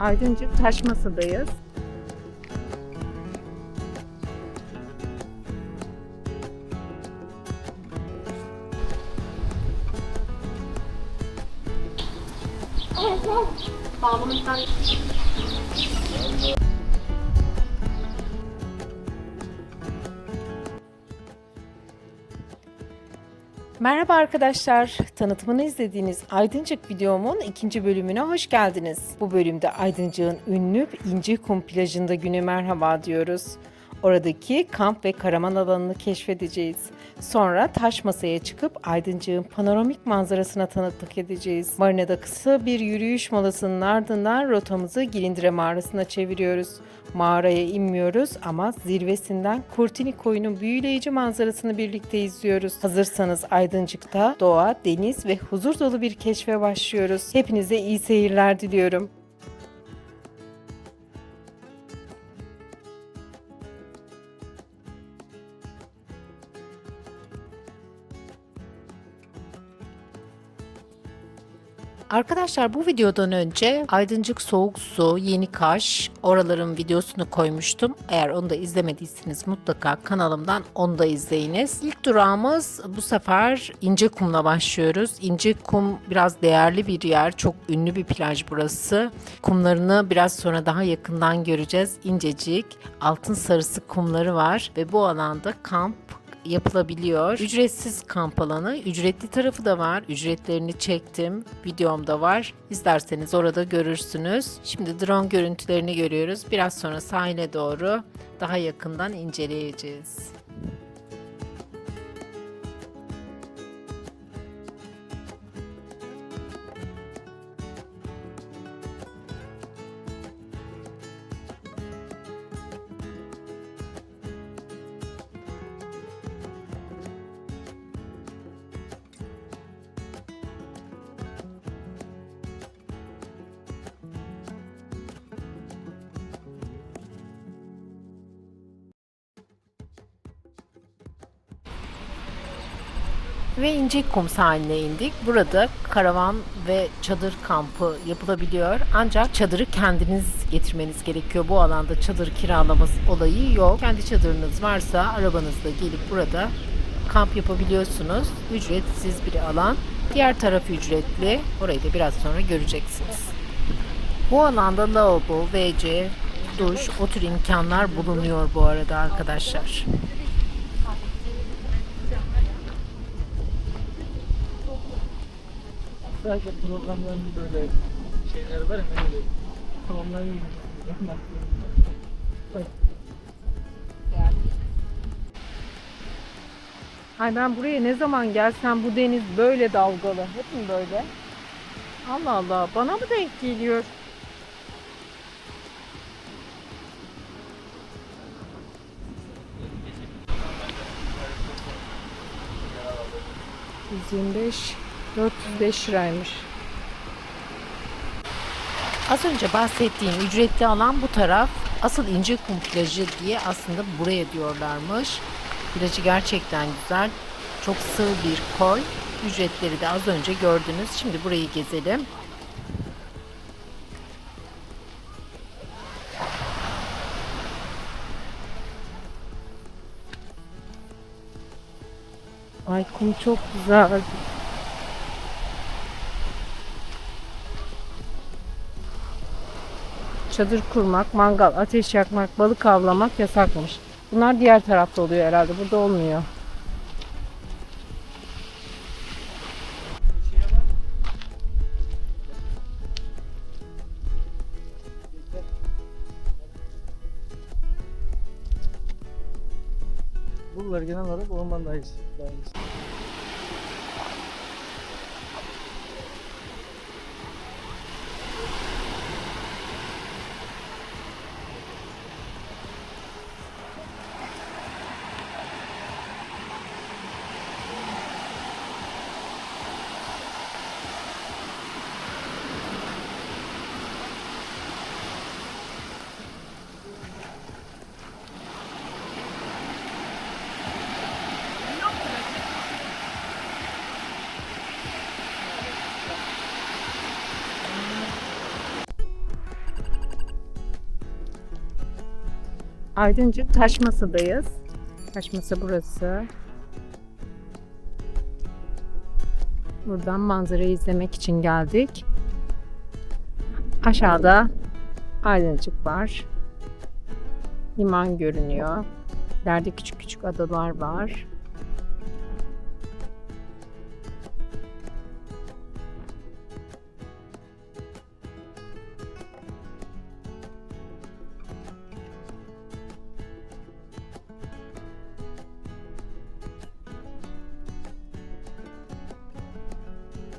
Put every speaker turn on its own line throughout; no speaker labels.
Aydıncık Taşmasa'dayız. Merhaba arkadaşlar. Tanıtımını izlediğiniz Aydıncık videomun ikinci bölümüne hoş geldiniz. Bu bölümde Aydıncık'ın ünlü İncekum plajında güne merhaba diyoruz. Oradaki kamp ve karaman alanını keşfedeceğiz. Sonra taş masaya çıkıp Aydıncık'ın panoramik manzarasına tanıklık edeceğiz. Marina'da kısa bir yürüyüş molasının ardından rotamızı Gilindire mağarasına çeviriyoruz. Mağaraya inmiyoruz ama zirvesinden Kurtini koyunun büyüleyici manzarasını birlikte izliyoruz. Hazırsanız Aydıncık'ta doğa, deniz ve huzur dolu bir keşfe başlıyoruz. Hepinize iyi seyirler diliyorum. Arkadaşlar bu videodan önce Aydıncık Soğuk Su, Yeni Kaş oraların videosunu koymuştum. Eğer onu da izlemediyseniz mutlaka kanalımdan onu da izleyiniz. İlk durağımız bu sefer İncekum'la başlıyoruz. İncekum biraz değerli bir yer. Çok ünlü bir plaj burası. Kumlarını biraz sonra daha yakından göreceğiz. İncecik, altın sarısı kumları var ve bu alanda kamp yapılabiliyor. Ücretsiz kamp alanı, ücretli tarafı da var. Ücretlerini çektim. Videomda var. İsterseniz orada görürsünüz. Şimdi drone görüntülerini görüyoruz. Biraz sonra sahile doğru daha yakından inceleyeceğiz. Ve İncekum sahiline indik. Burada karavan ve çadır kampı yapılabiliyor. Ancak çadırı kendiniz getirmeniz gerekiyor. Bu alanda çadır kiralaması olayı yok. Kendi çadırınız varsa arabanızla gelip burada kamp yapabiliyorsunuz. Ücretsiz bir alan. Diğer taraf ücretli. Orayı da biraz sonra göreceksiniz. Bu alanda lavabo, WC, duş, o tür imkanlar bulunuyor bu arada arkadaşlar.
Sadece programların böyle şeyler var ya böyle programların
Ay ben buraya ne zaman gelsem bu deniz böyle dalgalı. Hep mi böyle? Allah Allah bana mı denk geliyor? ...125, 405 liraymış. Az önce bahsettiğim ücretli alan bu taraf. Asıl İncekum plajı diye aslında buraya diyorlarmış. Plajı gerçekten güzel. Çok sığ bir koy. Ücretleri de az önce gördünüz. Şimdi burayı gezelim. Ay kum çok güzel. Çadır kurmak, mangal, ateş yakmak, balık avlamak yasakmış. Bunlar diğer tarafta oluyor herhalde. Burada olmuyor.
Buralar genel olarak orman dairesi. dairesi.
Aydıncık Taşmasa'dayız. Taşmasa burası. Buradan manzarayı izlemek için geldik. Aşağıda Aydıncık var. Liman görünüyor. İleride küçük küçük adalar var.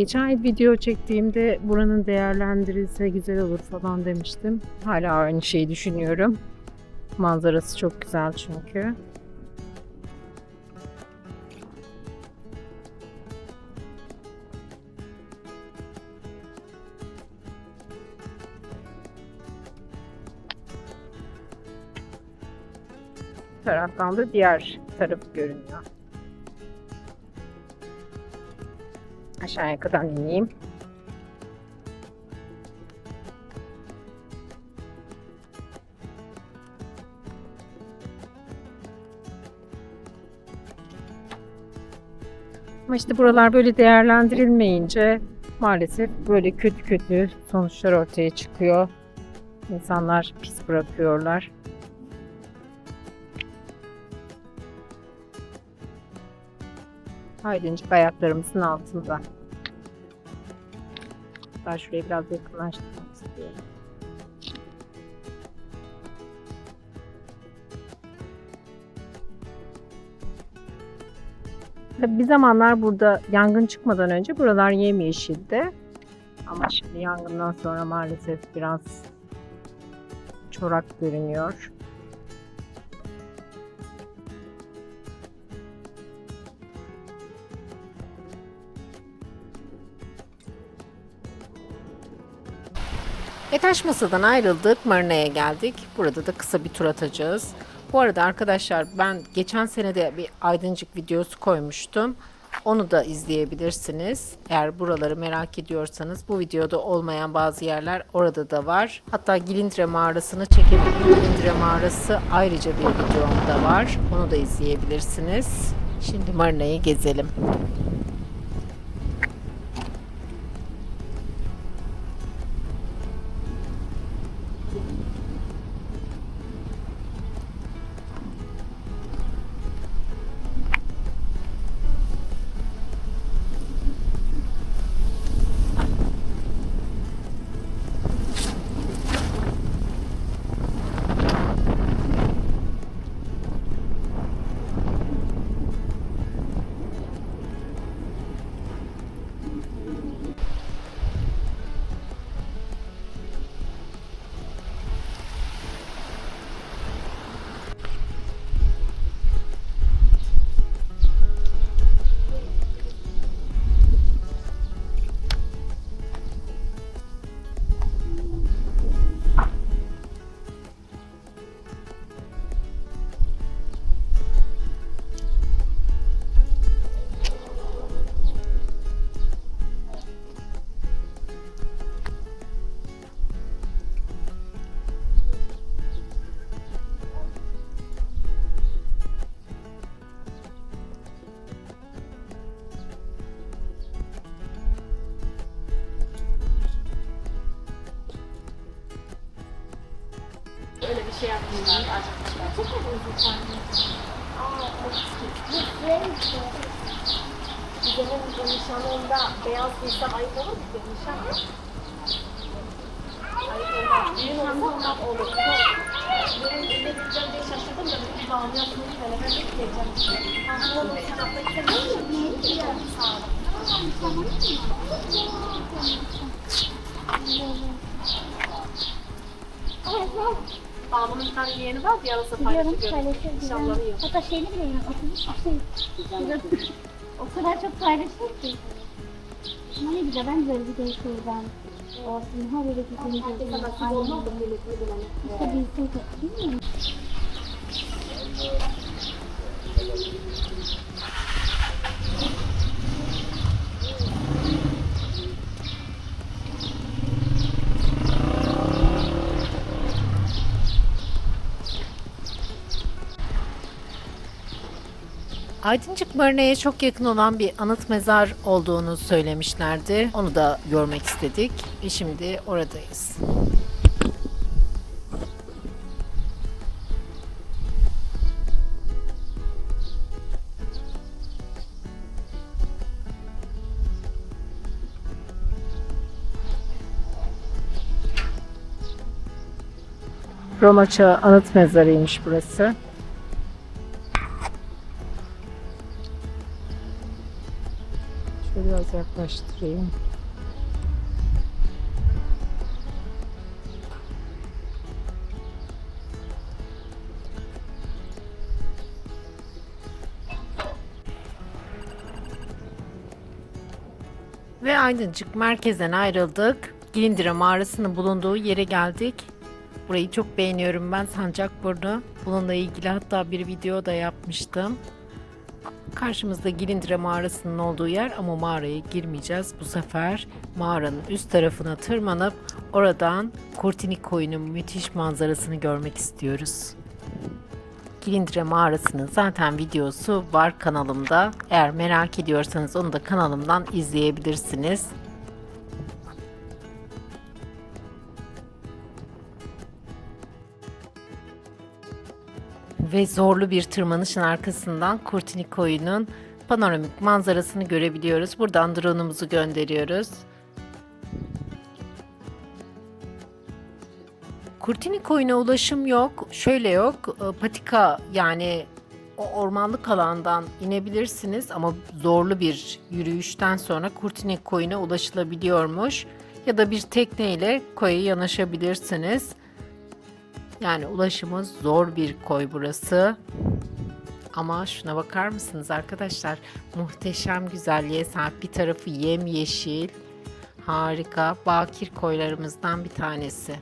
Geçen ay video çektiğimde buranın değerlendirilse güzel olur falan demiştim. Hala aynı şeyi düşünüyorum. Manzarası çok güzel çünkü. Taraftan da diğer taraf görünüyor. Aşağıya kadar ineyim. Ama işte buralar böyle değerlendirilmeyince maalesef böyle kötü kötü sonuçlar ortaya çıkıyor. İnsanlar pis bırakıyorlar. Aydıncık ayaklarımızın altında. Ben şurayı biraz yakınlaştırmak istiyorum. Bir zamanlar burada yangın çıkmadan önce buralar yemyeşildi. Ama şimdi yangından sonra maalesef biraz çorak görünüyor. Ve taş masadan ayrıldık. Marina'ya geldik. Burada da kısa bir tur atacağız. Bu arada arkadaşlar ben geçen sene de bir aydıncık videosu koymuştum. Onu da izleyebilirsiniz. Eğer buraları merak ediyorsanız bu videoda olmayan bazı yerler orada da var. Hatta Gilindre mağarasını çekebilirim. Gilindre mağarası ayrıca bir videomda var. Onu da izleyebilirsiniz. Şimdi Marina'yı gezelim.
Şey yapmışlar. Çok Gecenin nişanında beyaz giysem ayıp olur mu? Nişan Ayıp olmaz. Düğün olmaz olur. Benim evde gideceğim diye şaşırdım da bir yapmayı böyle ben de gideceğim. Ha, bunu sen hafta gideceğim. Sağ olun. Bağımın bir tane yeğeni var. Bir arası
Biliyorum
paylaşıyor.
paylaşıyor.
İnşallah iyi.
Hatta şeyini bile atılmış bir şey. o kadar çok paylaşıyor ki. Ama ne güzel ben böyle bir de şuradan. Olsun ha böyle bir şey
Herkese nasip olmaz bilene.
İşte bilseydik değil
Aydıncık Marina'ya çok yakın olan bir anıt mezar olduğunu söylemişlerdi. Onu da görmek istedik ve şimdi oradayız. Roma Çağı Anıt Mezarıymış burası. Yaklaştırayım. Ve Aydıncık merkezden ayrıldık. Gilindire mağarasının bulunduğu yere geldik. Burayı çok beğeniyorum ben Sancakburnu. Bununla ilgili hatta bir video da yapmıştım. Karşımızda Gilindire mağarasının olduğu yer ama mağaraya girmeyeceğiz. Bu sefer mağaranın üst tarafına tırmanıp oradan Kurtini koyunun müthiş manzarasını görmek istiyoruz. Gilindire mağarasının zaten videosu var kanalımda. Eğer merak ediyorsanız onu da kanalımdan izleyebilirsiniz. Ve zorlu bir tırmanışın arkasından Kurtini Koyu'nun panoramik manzarasını görebiliyoruz. Buradan drone'umuzu gönderiyoruz. Kurtini Koyu'na ulaşım yok. Şöyle yok. e, Patika yani o ormanlık alandan inebilirsiniz ama zorlu bir yürüyüşten sonra Kurtini Koyu'na ulaşılabiliyormuş. Ya da bir tekneyle koya yanaşabilirsiniz. Yani ulaşımı zor bir koy burası. Ama şuna bakar mısınız arkadaşlar? Muhteşem güzelliğe sahip bir tarafı yemyeşil. Harika. Bakir koylarımızdan bir tanesi.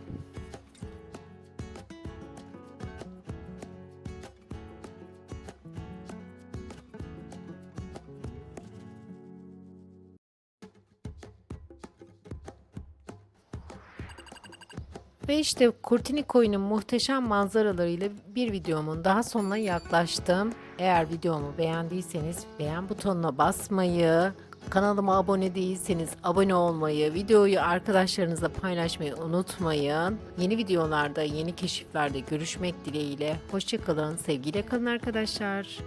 Ve işte Kurtini Koyun'un muhteşem manzaralarıyla bir videomun daha sonuna yaklaştım. Eğer videomu beğendiyseniz beğen butonuna basmayı, kanalıma abone değilseniz abone olmayı, videoyu arkadaşlarınızla paylaşmayı unutmayın. Yeni videolarda, yeni keşiflerde görüşmek dileğiyle. Hoşçakalın, sevgiyle kalın arkadaşlar.